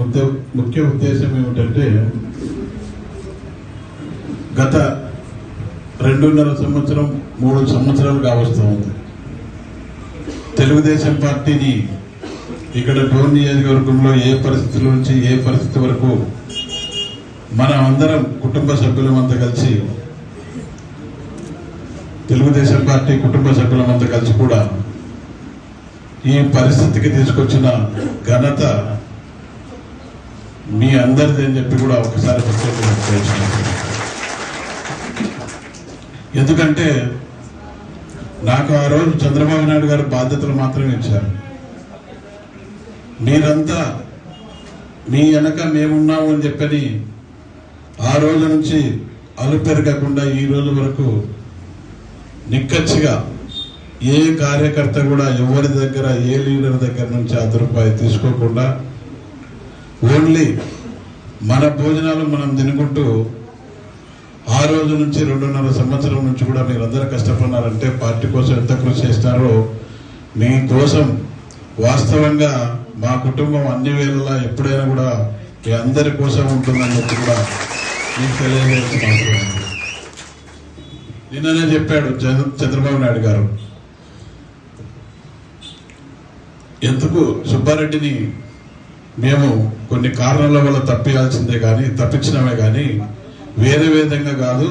ముఖ్య ముఖ్య ఉద్దేశం ఏమిటంటే గత రెండున్నర సంవత్సరం మూడు సంవత్సరాలు వస్తూ ఉంది. తెలుగుదేశం పార్టీని ఇక్కడ డోన్ నియోజకవర్గంలో ఏ పరిస్థితుల నుంచి ఏ పరిస్థితి వరకు మన అందరం కుటుంబ సభ్యులమంతా కలిసి తెలుగుదేశం పార్టీ కుటుంబ సభ్యులమంతా కలిసి కూడా ఈ పరిస్థితికి తీసుకొచ్చిన ఘనత మీ అందరిది అని చెప్పి కూడా ఒకసారి ప్రత్యేకంగా ఎందుకంటే నాకు ఆ రోజు చంద్రబాబు నాయుడు గారు బాధ్యతలు మాత్రమే ఇచ్చారు. మీరంతా మీ వెనక మేమున్నాము అని చెప్పని ఆ రోజు నుంచి అలుపెరగకుండా ఈ రోజు వరకు నిక్కచ్చిగా ఏ కార్యకర్త కూడా ఎవరి దగ్గర ఏ లీడర్ దగ్గర నుంచి అర్ధ రూపాయి తీసుకోకుండా ఓన్లీ మన భోజనాలు మనం తినుకుంటూ ఆ రోజు నుంచి రెండున్నర సంవత్సరం నుంచి కూడా మీరందరూ కష్టపడినారంటే పార్టీ కోసం ఎంత కృషి చేస్తారో మీ కోసం వాస్తవంగా మా కుటుంబం అన్ని వేళలా ఎప్పుడైనా కూడా మీ అందరి కోసం ఉంటుందని చెప్పి కూడా మీకు తెలియజేయాల్సిన అవసరం నిన్ననే చెప్పాడు చంద్రబాబు నాయుడు గారు. ఎందుకు సుబ్బారెడ్డిని మేము కొన్ని కారణాల వల్ల తప్పియాల్సిందే కానీ తప్పించినమే కానీ వేరే విధంగా కాదు.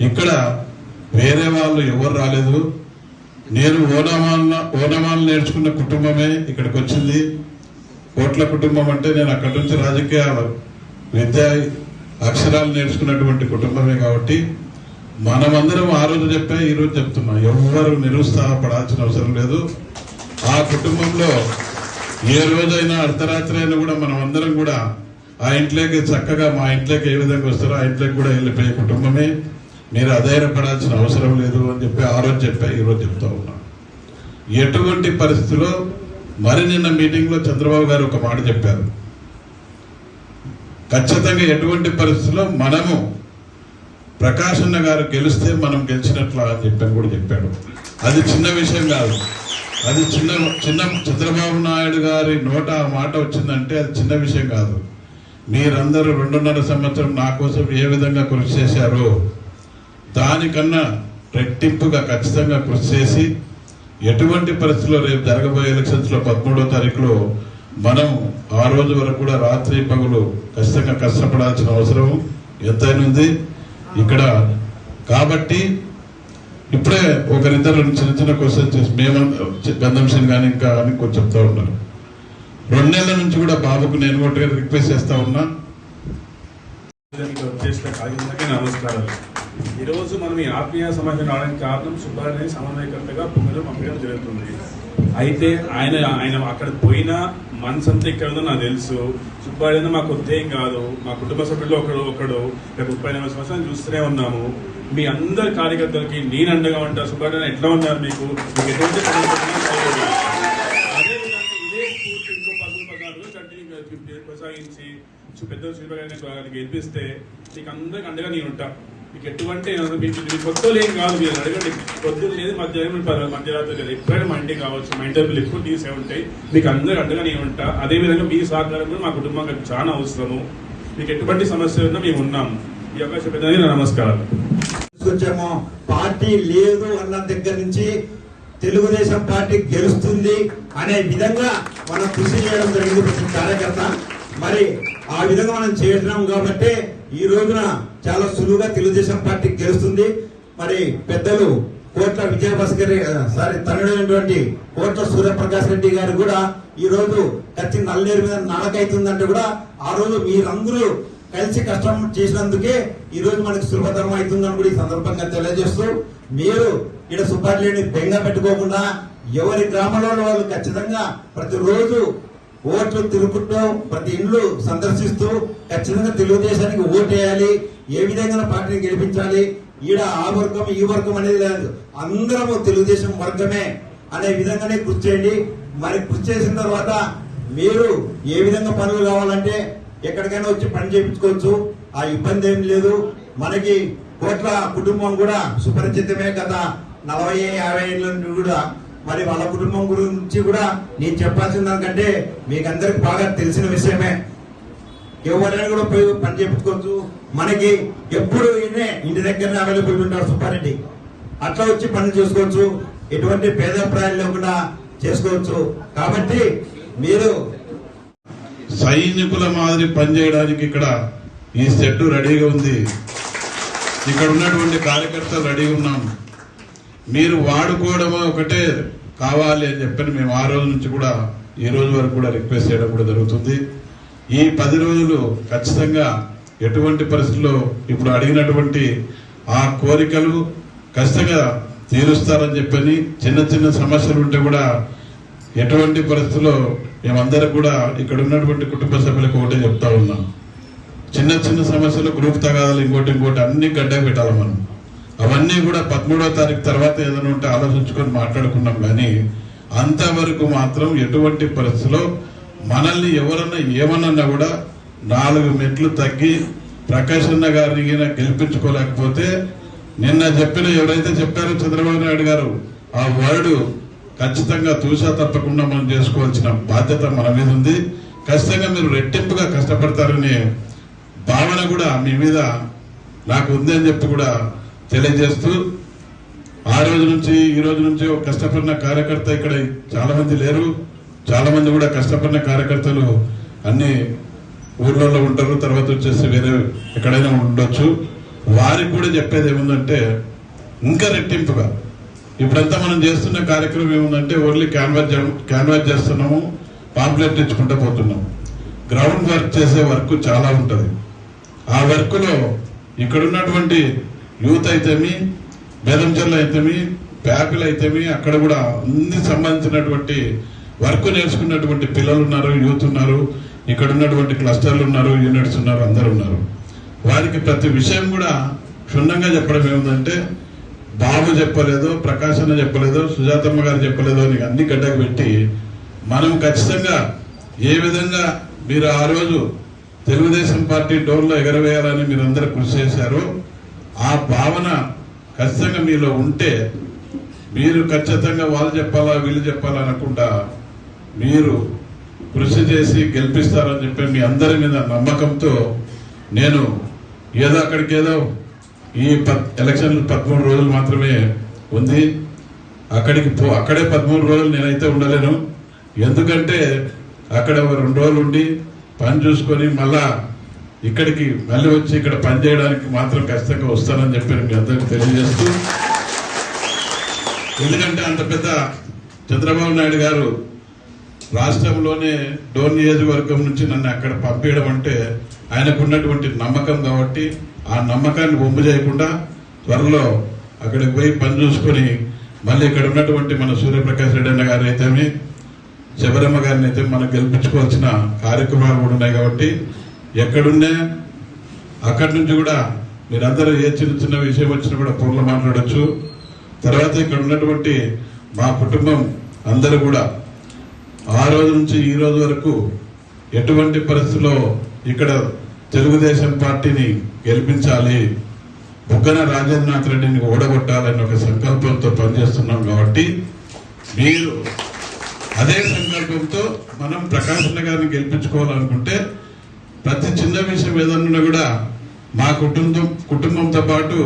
ఇక్కడ వేరే వాళ్ళు ఎవరు రాలేదు. నేను ఓనమాన్న ఓనమాలు నేర్చుకున్న కుటుంబమే ఇక్కడికి వచ్చింది కోట్ల కుటుంబం అంటే నేను అక్కడి నుంచి రాజకీయ విద్య అక్షరాలు నేర్చుకున్నటువంటి కుటుంబమే కాబట్టి మనమందరం ఆ రోజు చెప్పా ఈ రోజు చెప్తున్నా. ఎవరు నిరుత్సాహపడాల్సిన అవసరం లేదు. ఆ కుటుంబంలో ఏ రోజైనా అర్ధరాత్రి అయినా కూడా మనం అందరం కూడా ఆ ఇంట్లోకి చక్కగా మా ఇంట్లోకి ఏ విధంగా వస్తారో ఆ ఇంట్లోకి కూడా వెళ్ళిపోయే కుటుంబమే. మీరు అధైర్యపడాల్సిన అవసరం లేదు అని చెప్పి ఆ రోజు చెప్పా ఈ చెప్తా ఉన్నా. ఎటువంటి పరిస్థితిలో మరి నిన్న మీటింగ్లో చంద్రబాబు గారు ఒక మాట చెప్పారు. ఖచ్చితంగా ఎటువంటి పరిస్థితుల్లో మనము ప్రకాశన్న గారు గెలిస్తే మనం గెలిచినట్లా అని చెప్పని కూడా చెప్పాడు. అది చిన్న విషయం కాదు. అది చిన్న చిన్న చంద్రబాబు నాయుడు గారి నోట ఆ మాట వచ్చిందంటే అది చిన్న విషయం కాదు. మీరందరూ రెండున్నర సంవత్సరం నా కోసం ఏ విధంగా కృషి చేశారో దానికన్నా రెట్టింపుగా ఖచ్చితంగా కృషి చేసి ఎటువంటి పరిస్థితుల్లో రేపు జరగబోయే ఎలక్షన్స్లో పదమూడో తారీఖులో మనం ఆ రోజు వరకు కూడా రాత్రి పగులు ఖచ్చితంగా కష్టపడాల్సిన అవసరం ఎంతైనా ఉంది. ఇక్కడ కాబట్టి ఇప్పుడే ఒకరిద్దరు చిన్న చిన్న క్వశ్చన్ చేసి మేము గంధం కానీ ఇంకా అని కొంచెం చెప్తా ఉన్నారు. రెండు నెలల నుంచి కూడా బాబుకు నేను ఒకటి రిక్వెస్ట్ చేస్తా ఉన్నా. దానికి కార్యక్రమానికి నమస్కారాలు ఈరోజు మనం ఈ ఆత్మీయ సమాజం రావడానికి కారణం సుబ్బారెడ్డి సమన్వయకర్తగా పొంగడం పంపించడం జరుగుతుంది. అయితే ఆయన ఆయన అక్కడ పోయినా మనసు అంతా ఇక్కడ ఉందో నాకు తెలుసు. సుబ్బారెడ్డి మా కొత్త ఏం కాదు. మా కుటుంబ సభ్యుల్లో ఒకడు ఒకడు రేపు ముప్పై నలభై సంవత్సరాలు చూస్తూనే ఉన్నాము. మీ అందరి కార్యకర్తలకి నేను అండగా ఉంటా. సుబ్బారెడ్డి ఎట్లా ఉన్నారు మీకు? మీకు ఎటువంటి ఇదే కొనసాగించి పెద్ద శ్రీపగారిని గెలిపిస్తే నీకు అందరికి అండగా నేను ఉంటా. మీకు ఎటువంటి మీకు మీకు కొత్తలు ఏం కాదు మీరు అడగండి. పొద్దున్న లేదు మధ్యాహ్నం మధ్యరాత్రి లేదు ఎప్పుడైనా మా ఇంటికి కావచ్చు మా ఇంటి డబ్బులు ఎప్పుడు తీసే ఉంటాయి. మీకు అందరూ అండగా నేను ఉంటా. అదే విధంగా మీ సహకారం కూడా మా కుటుంబానికి చాలా అవసరము. మీకు ఎటువంటి సమస్య ఉన్నా మేము ఉన్నాము ఈ అవకాశం పెద్దది నమస్కారం. తీసుకొచ్చామో. పార్టీ లేదు అన్న దగ్గర నుంచి తెలుగుదేశం పార్టీ గెలుస్తుంది అనే విధంగా మనం కృషి చేయడం జరిగింది ప్రతి కార్యకర్త. మరి ఆ విధంగా మనం చేయడం కాబట్టి ఈ రోజున చాలా సులువుగా తెలుగుదేశం పార్టీ గెలుస్తుంది. మరి పెద్దలు కోట్ల విజయభాస్కర్ సారీ తనుడైనటువంటి కోట్ల సూర్యప్రకాష్ రెడ్డి గారు కూడా ఈ రోజు కచ్చి నల్లేరు మీద నడకైతుందంటే కూడా ఆ రోజు మీరందరూ కలిసి కష్టం చేసినందుకే ఈ రోజు మనకి సులభతరం అవుతుందని కూడా ఈ సందర్భంగా తెలియజేస్తూ మీరు ఇక్కడ సుబ్బారెడ్డిని బెంగ పెట్టుకోకుండా ఎవరి గ్రామంలో వాళ్ళు ఖచ్చితంగా ప్రతిరోజు ఓట్లు తిరుగుతూ ప్రతి ఇండ్లు సందర్శిస్తూ ఖచ్చితంగా తెలుగుదేశానికి ఓటేయాలి ఏ విధంగా పార్టీని గెలిపించాలి ఈడ ఆ వర్గం ఈ వర్గం అనేది లేదు. అందరము తెలుగుదేశం వర్గమే అనే విధంగానే కృషి చేయండి. మరి కృషి చేసిన తర్వాత మీరు ఏ విధంగా పనులు కావాలంటే ఎక్కడికైనా వచ్చి పని చేయించుకోవచ్చు. ఆ ఇబ్బంది ఏం లేదు. మనకి కోట్ల కుటుంబం కూడా సుపరిచితమే గత నలభై యాభై ఏళ్ళ నుండి కూడా మరి వాళ్ళ కుటుంబం గురించి కూడా నేను చెప్పాల్సిన దానికంటే మీకు అందరికి బాగా తెలిసిన విషయమే. ఎవరైనా కూడా పోయి పని చెప్పుకోవచ్చు మనకి ఎప్పుడు ఈయనే ఇంటి దగ్గరనే అవైలబుల్ ఉంటారు సుబ్బారెడ్డి. అట్లా వచ్చి పనులు చేసుకోవచ్చు. ఎటువంటి పేదప్రాయాలు లేకుండా చేసుకోవచ్చు. కాబట్టి మీరు సైనికుల మాదిరి పనిచేయడానికి ఇక్కడ ఈ సెట్ రెడీగా ఉంది. ఇక్కడ ఉన్నటువంటి కార్యకర్తలు రెడీగా ఉన్నాం. మీరు వాడుకోవడమే ఒకటే కావాలి అని చెప్పని మేము ఆ రోజు నుంచి కూడా ఈ రోజు వరకు కూడా రిక్వెస్ట్ చేయడం కూడా జరుగుతుంది. ఈ పది రోజులు ఖచ్చితంగా ఎటువంటి పరిస్థితుల్లో ఇప్పుడు అడిగినటువంటి ఆ కోరికలు ఖచ్చితంగా తీరుస్తారని చెప్పని చిన్న చిన్న సమస్యలు ఉంటే కూడా ఎటువంటి పరిస్థితుల్లో మేమందరం కూడా ఇక్కడ ఉన్నటువంటి కుటుంబ సభ్యులకు ఒకటే చెప్తా ఉన్నాం. చిన్న చిన్న సమస్యలు గ్రూప్ తగాదాలు ఇంకోటి ఇంకోటి అన్ని గడ్డ పెట్టాలి మనం. అవన్నీ కూడా పదమూడవ తారీఖు తర్వాత ఏదైనా ఉంటే ఆలోచించుకొని మాట్లాడుకున్నాం కానీ అంతవరకు మాత్రం ఎటువంటి పరిస్థితిలో మనల్ని ఎవరన్నా ఏమన్నా కూడా నాలుగు మెట్లు తగ్గి ప్రకాష్ అన్న గారిని గెలిపించుకోలేకపోతే నిన్న చెప్పిన ఎవరైతే చెప్పారో చంద్రబాబు నాయుడు గారు ఆ వర్డ్ ఖచ్చితంగా తూసా తప్పకుండా మనం చేసుకోవాల్సిన బాధ్యత మన మీద ఉంది. ఖచ్చితంగా మీరు రెట్టింపుగా కష్టపడతారని భావన కూడా మీ మీద నాకు ఉంది అని చెప్పి కూడా తెలియజేస్తూ ఆ రోజు నుంచి ఈ రోజు నుంచి ఒక కష్టపడిన కార్యకర్త ఇక్కడ చాలా మంది లేరు. చాలా మంది కూడా కష్టపడిన కార్యకర్తలు అన్ని ఊర్లలో ఉంటారు. తర్వాత వచ్చేసి వేరే ఎక్కడైనా ఉండొచ్చు. వారికి కూడా చెప్పేది ఏముందంటే ఇంకా రెట్టింపుగా. ఇప్పుడంతా మనం చేస్తున్న కార్యక్రమం ఏముందంటే ఓన్లీ క్యాన్వాస్ క్యాన్వాస్ చేస్తున్నాము పాంప్లెట్ ఇచ్చుకుంటూ పోతున్నాం. గ్రౌండ్ వర్క్ చేసే వర్క్ చాలా ఉంటుంది. ఆ వర్క్లో ఇక్కడ ఉన్నటువంటి యూత్ అయితేమి బెదంచెల్లు అయితేమి ప్యాకులు అయితేమి అక్కడ కూడా అన్ని సంబంధించినటువంటి వర్క్ నేర్చుకున్నటువంటి పిల్లలు ఉన్నారు యూత్ ఉన్నారు ఇక్కడ ఉన్నటువంటి క్లస్టర్లు ఉన్నారు యూనిట్స్ ఉన్నారు అందరు ఉన్నారు. వారికి ప్రతి విషయం కూడా క్షుణ్ణంగా చెప్పడం ఏముందంటే బాబు చెప్పలేదో ప్రకాశ్ అన్న చెప్పలేదో సుజాతమ్మ గారు చెప్పలేదో అని అన్ని గడ్డకు పెట్టి మనం ఖచ్చితంగా ఏ విధంగా మీరు ఆ రోజు తెలుగుదేశం పార్టీ డోర్లో ఎగరవేయాలని మీరందరూ కృషి చేశారో ఆ భావన ఖచ్చితంగా మీలో ఉంటే మీరు ఖచ్చితంగా వాళ్ళు చెప్పాలా వీళ్ళు చెప్పాలా అనకుండా మీరు కృషి చేసి గెలిపిస్తారని చెప్పి మీ అందరి మీద నమ్మకంతో నేను ఏదో అక్కడికి ఏదో ఈ పద్- ఎలక్షన్లు పదమూడు రోజులు మాత్రమే ఉంది. అక్కడికి పో అక్కడే పదమూడు రోజులు నేనైతే ఉండలేను. ఎందుకంటే అక్కడ రెండు రోజులు ఉండి పని చూసుకొని మళ్ళా ఇక్కడికి మళ్ళీ వచ్చి ఇక్కడ పనిచేయడానికి మాత్రం ఖచ్చితంగా వస్తానని చెప్పి మీ అందరికి తెలియజేస్తూ ఎందుకంటే అంత పెద్ద చంద్రబాబు నాయుడు గారు రాష్ట్రంలోనే డోర్ నియోజకవర్గం నుంచి నన్ను అక్కడ పంపించడం అంటే ఆయనకు ఉన్నటువంటి నమ్మకం కాబట్టి ఆ నమ్మకాన్ని బొమ్మ చేయకుండా త్వరలో అక్కడికి పోయి పని చూసుకొని మళ్ళీ ఇక్కడ ఉన్నటువంటి మన సూర్యప్రకాష్ రెడ్డి అన్న గారు అయితేమి శబరమ్మ గారిని అయితే మనం గెలిపించుకోవాల్సిన కార్యక్రమాలు కూడా ఉన్నాయి కాబట్టి ఎక్కడున్నా అక్కడి నుంచి కూడా మీరందరూ ఏ చిన్న చిన్న విషయం వచ్చినా కూడా ఫోన్లో మాట్లాడచ్చు. తర్వాత ఇక్కడ ఉన్నటువంటి మా కుటుంబం అందరూ కూడా ఆ రోజు నుంచి ఈ రోజు వరకు ఎటువంటి పరిస్థితుల్లో ఇక్కడ తెలుగుదేశం పార్టీని గెలిపించాలి బుగ్గన రాజేంద్రనాథ్ రెడ్డిని ఓడగొట్టాలని ఒక సంకల్పంతో పనిచేస్తున్నాం కాబట్టి మీరు అదే సంకల్పంతో మనం ప్రకాశ్ గారిని గెలిపించుకోవాలనుకుంటే ప్రతి చిన్న విషయం ఏదన్నా కూడా మా కుటుంబం కుటుంబంతో పాటు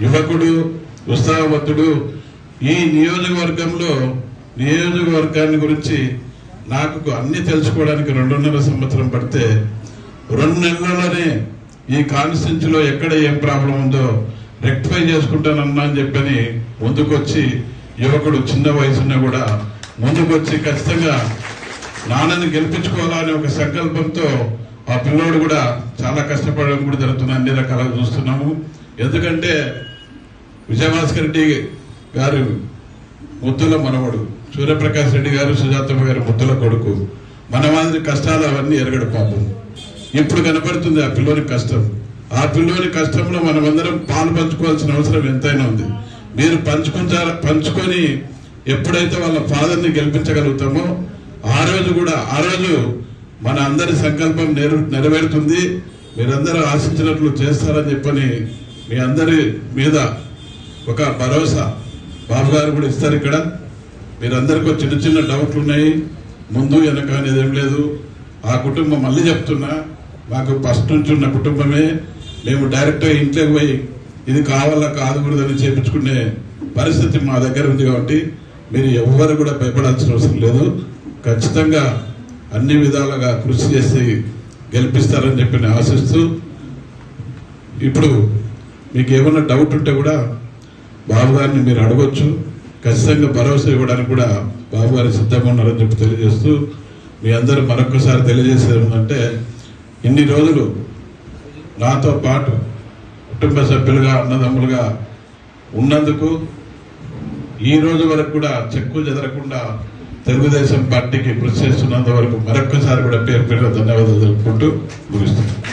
యువకుడు ఉత్సాహవంతుడు ఈ నియోజకవర్గంలో నియోజకవర్గాన్ని గురించి నాకు అన్ని తెలుసుకోవడానికి రెండున్నర సంవత్సరం పడితే రెండు నెలల్లోనే ఈ కాన్స్టిట్యూన్సీలో ఎక్కడ ఏం ప్రాబ్లం ఉందో రెక్టిఫై చేసుకుంటానన్నా అని చెప్పని ముందుకొచ్చి యువకుడు చిన్న వయసున్న కూడా ముందుకొచ్చి ఖచ్చితంగా నాన్నని గెలిపించుకోవాలనే ఒక సంకల్పంతో ఆ పిల్లోడు కూడా చాలా కష్టపడడం కూడా జరుగుతుంది అన్ని రకాలుగా చూస్తున్నాము. ఎందుకంటే విజయభాస్కర్ రెడ్డి గారు ముద్దుల మనవడు సూర్యప్రకాష్ రెడ్డి గారు సుజాతమ్మ గారి ముద్దుల కొడుకు. మన మాదిరి కష్టాలు అవన్నీ ఎరగడు పాపం. ఇప్పుడు కనపడుతుంది ఆ పిల్లోని కష్టం. ఆ పిల్లోని కష్టంలో మనమందరం పాలు పంచుకోవాల్సిన అవసరం ఎంతైనా ఉంది. మీరు పంచుకుంటారు పంచుకొని ఎప్పుడైతే వాళ్ళ ఫాదర్ని గెలిపించగలుగుతామో ఆ రోజు కూడా ఆ రోజు మన అందరి సంకల్పం నెరవేరుతుంది. మీరందరూ ఆశించినట్లు చేస్తారని చెప్పని మీ అందరి మీద ఒక భరోసా బాబు గారు కూడా ఇస్తారు ఇక్కడ. మీరందరికీ చిన్న చిన్న డౌట్లు ఉన్నాయి. ముందు వెనక అనేది ఏం లేదు. ఆ కుటుంబం మళ్ళీ చెప్తున్నా మాకు ఫస్ట్ నుంచి ఉన్న కుటుంబమే. మేము డైరెక్ట్గా ఇంట్లోకి పోయి ఇది కావాలా కాదుకూడదని చేపించుకునే పరిస్థితి మా దగ్గర ఉంది కాబట్టి మీరు ఎవ్వరు కూడా భయపడాల్సిన అవసరం లేదు. ఖచ్చితంగా అన్ని విధాలుగా కృషి చేసి గెలిపిస్తారని చెప్పి నేను ఆశిస్తూ ఇప్పుడు మీకు ఏమైనా డౌట్ ఉంటే కూడా బాబు గారిని మీరు అడగొచ్చు. ఖచ్చితంగా భరోసా ఇవ్వడానికి కూడా బాబు గారు సిద్ధంగా ఉన్నారని చెప్పి తెలియజేస్తూ మీ అందరూ మరొకసారి తెలియజేసేది ఏంటంటే ఇన్ని రోజులు నాతో పాటు కుటుంబ సభ్యులుగా అన్నదమ్ములుగా ఉన్నందుకు ఈ రోజు వరకు కూడా చెక్కు చెదరకుండా తెలుగుదేశం పార్టీకి కృషి చేస్తున్నంత వరకు మరొక్కసారి కూడా పేరు పేరు ధన్యవాదాలు తెలుపుకుంటూ ముగిస్తున్నాను